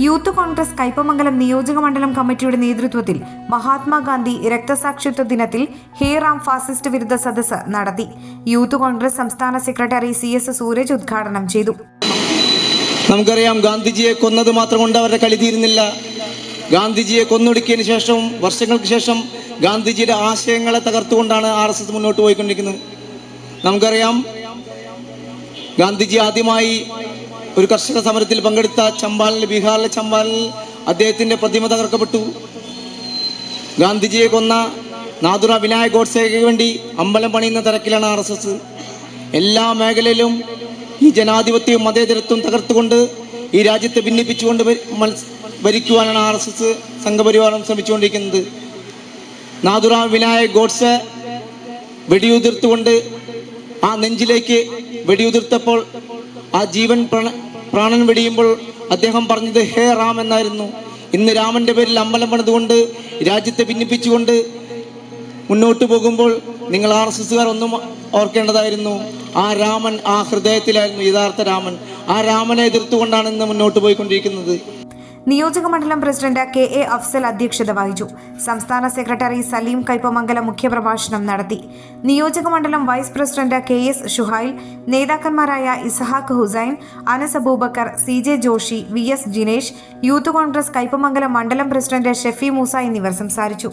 Youth Congress Kaipamangalam നിയോജക മണ്ഡലം കമ്മിറ്റിയുടെ നേതൃത്വത്തിൽ മഹാത്മാഗാന്ധി രക്തസാക്ഷിത്വ ദിനത്തിൽ ഹേ റാം ഫാസിസ്റ്റ് വിരുദ്ധ സദസ്സ് നടത്തി. യൂത്ത് കോൺഗ്രസ് സംസ്ഥാന സെക്രട്ടറി സി എസ് സൂരജ് ഉദ്ഘാടനം ചെയ്തു. നമുക്കറിയാം ഗാന്ധിജിയെ കൊന്നത് മാത്രം കൊണ്ട് അവരുടെ കളി തീരുന്നില്ല. ഗാന്ധിജിയെ കൊന്നൊടുക്കിയതിന് ശേഷം വർഷങ്ങൾക്ക് ശേഷം ഗാന്ധിജിയുടെ ആശയങ്ങളെ തകർത്തുകൊണ്ടാണ് ആർ എസ് എസ് മുന്നോട്ട് പോയിക്കൊണ്ടിരിക്കുന്നത്. നമുക്കറിയാം ഗാന്ധിജി ആദ്യമായി ഒരു കർഷക സമരത്തിൽ പങ്കെടുത്ത ചമ്പാലിൽ ബീഹാറിലെ ചമ്പാലിൽ അദ്ദേഹത്തിന്റെ പ്രതിമ തകർക്കപ്പെട്ടു. ഗാന്ധിജിയെ കൊന്ന നാദുറ വിനായക് ഗോഡ്സേക്ക് വേണ്ടി അമ്പലം പണിയുന്ന തിരക്കിലാണ് ആർ എസ് എസ്. എല്ലാ മേഖലയിലും ഈ ജനാധിപത്യവും മതേതരത്വം തകർത്തുകൊണ്ട് ഈ രാജ്യത്തെ ഭിന്നിപ്പിച്ചുകൊണ്ട് ഭരിക്കുവാനാണ് ആർ എസ് എസ് സംഘപരിവാരം ശ്രമിച്ചുകൊണ്ടിരിക്കുന്നത്. നാദുറ വിനായക് ഗോഡ്സെ വെടിയുതിർത്തുകൊണ്ട് ആ നെഞ്ചിലേക്ക് വെടിയുതിർത്തപ്പോൾ ആ ജീവൻ പ്രണ- പ്രാണൻ വെടിയുമ്പോൾ അദ്ദേഹം പറഞ്ഞത് ഹേ റാം എന്നായിരുന്നു. ഇന്ന് രാമന്റെ പേരിൽ അമ്പലം പണിതുകൊണ്ട് രാജ്യത്തെ ഭിന്നിപ്പിച്ചുകൊണ്ട് മുന്നോട്ട് പോകുമ്പോൾ നിങ്ങൾ ആർ എസ് ഒന്നും ഓർക്കേണ്ടതായിരുന്നു. ആ രാമൻ ആ ഹൃദയത്തിലായിരുന്നു യഥാർത്ഥ രാമൻ. ആ രാമനെ എതിർത്തുകൊണ്ടാണ് ഇന്ന് മുന്നോട്ട് പോയിക്കൊണ്ടിരിക്കുന്നത്. നിയോജക മണ്ഡലം പ്രസിഡന്റ് കെ എ അഫ്സൽ അധ്യക്ഷത വഹിച്ചു. സംസ്ഥാന സെക്രട്ടറി സലീം കൈപ്പമംഗലം മുഖ്യപ്രഭാഷണം നടത്തി. നിയോജക മണ്ഡലം vice president K S Shuhail നേതാക്കന്മാരായ Ishaq Hussain Anas Abubakar C J Joshi V S Jinesh youth Congress Kaipamangalam മണ്ഡലം പ്രസിഡന്റ് ഷെഫി മൂസ എന്നിവർ സംസാരിച്ചു.